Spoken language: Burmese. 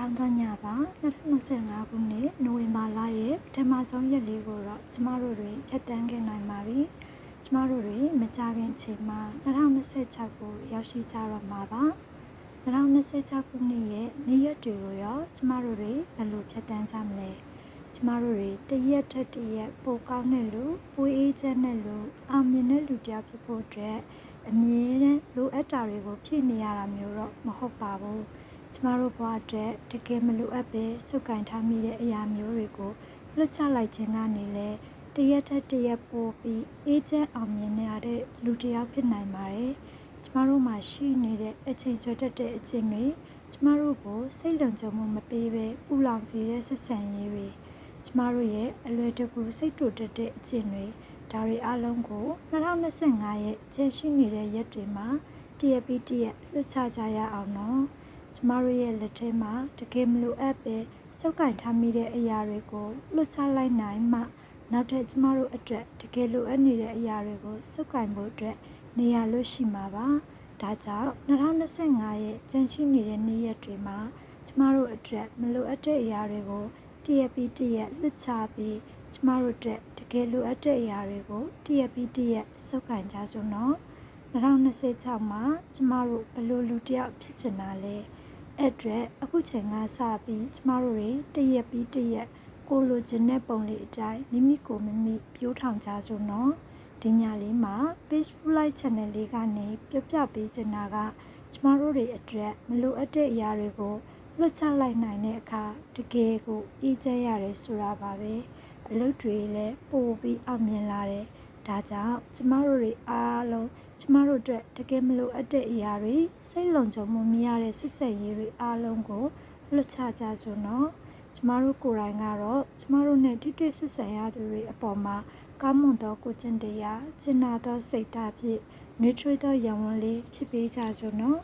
ကောင်းသောညပါ2025ခုနှစ်နိုဝင်ဘာလရဲ့ပထမဆုံးရက်လေးကိုတော့ကျမတို့တွေဖြတ်တန်းခဲ့နိုင်ပါပြီကျမတို့တွေမကြခင်အချိန်မှာ2026ကိုရောက်ရှိကြတော့မှာပါ2026ခုနှစ်ရဲ့နေ့ရက်တွေကိုရောကျမတို့တွေဘယ်လိုဖြတ်တန်းကြမလဲကျမတို့တွေတရက်ထက်တရက်ပိုကောင်းတဲ့လူပိုအေးချမ်းတဲ့လူအောင်မြင်တဲ့လူတစ်ယောက်ဖြစ်ဖို့အတွက်အမြဲတမ်းလိုအပ်တာတွေကိုဖြည့်နေရတာမျိုးတော့မဟုတ်ပါဘူး ကျမတို့ဘဝအတွက်တကယ်မလိုအပ်ပဲစုပ်ကင်ထားမိတဲ့အရာမျိုးတွေကိုလွတ်ချလိုက်ခြင်းကနေလဲတရက်ထက်တရက်ပိုပြီးအေးချမ်းအောင်မြင်ရတဲ့လူတစ်ယောက်ဖြစ်နိုင်ပါတယ်ကျမတို့မှာရှိနေတဲ့အချိန်ဆွဲတတ်တဲ့အချိန်တွေကျမတို့ကိုစိတ်လုံခြုံမှုမပေးဘဲပူလောင်စေတဲ့ဆက်ဆံရေးတွေကျမတို့ရဲ့အလွယ်တကူစိတ်တူတတ်တဲ့အချိန်တွေဒါတွေအလုံးကို2025ရဲ့ကျန်ရှိနေတဲ့ရက်တွေမှာတရက်ပြီးတရက်လွတ်ချကြရအောင်နော် ကျမတို့ရဲ့လက်ထဲမှာတကယ်မလိုအပ်ပဲစုပ်ကင်ထားမိတဲ့အရာတွေကိုလွတ်ချလိုက်နိုင်မှနောက်ထပ်ကျမတို့အတွက်တကယ်လိုအပ်နေတဲ့အရာတွေကိုစုပ်ကင်ဖို့အတွက်နေရာလို့ရှိမှာပါဒါကြောင့်2025ရဲ့ကျန်ရှိနေတဲ့နေ့ရက်တွေမှာကျမတို့အတွက်မလိုအပ်တဲ့အရာတွေကိုတရက်ပြီးတရက်လွတ်ချပြီးကျမတို့အတွက်တကယ်လိုအပ်တဲ့အရာတွေကိုတရက်ပြီးတရက်စုပ်ကင်ကြစို့နော်2026မှာကျမတို့ဘယ်လိုလူတစ်ယောက်ဖြစ်ချင်တာလဲ အဲ့အတွက်အခုချိန်ကစပြီးကျမတို့တွေတရက်ပြီးတရက်ကိုလိုချင်တဲ့ပုံလေးအတိုင်းမိမိကိုမိမိပြိုးထောင်ကြစို့နော်ဒီညလေးမှာ Facebook Live Channel လေးကနေပြပြပေးချင်တာကကျမတို့တွေအတွက်မလိုအပ်တဲ့အရာတွေကိုလွတ်ချလိုက်နိုင်တဲ့အခါတကယ်ကိုအေးချမ်းရတယ်ဆိုတာပါပဲအလုပ်တွေလည်းပိုပြီးအောင်မြင်လာတယ် ဒါကြောင့်ကျမတို့တွေအားလုံးကျမတို့အတွက်တကယ်မလိုအပ်တဲ့အရာတွေစိတ်လုံခြုံမှုမရတဲ့စိတ်ဆက်ရေးတွေအားလုံးကိုလွတ်ချကြစို့နော်ကျမတို့ကိုယ်တိုင်ကတော့ကျမတို့နဲ့တိတိဆက်ဆံရသူတွေအပေါ်မှာကောင်းမွန်သောကိုကျင့်တရားကျင့်နာသောစိတ်ဓာတ်ဖြင့်နှွေးထွေးသောရံဝန်လေးဖြစ်ပေးကြစို့နော်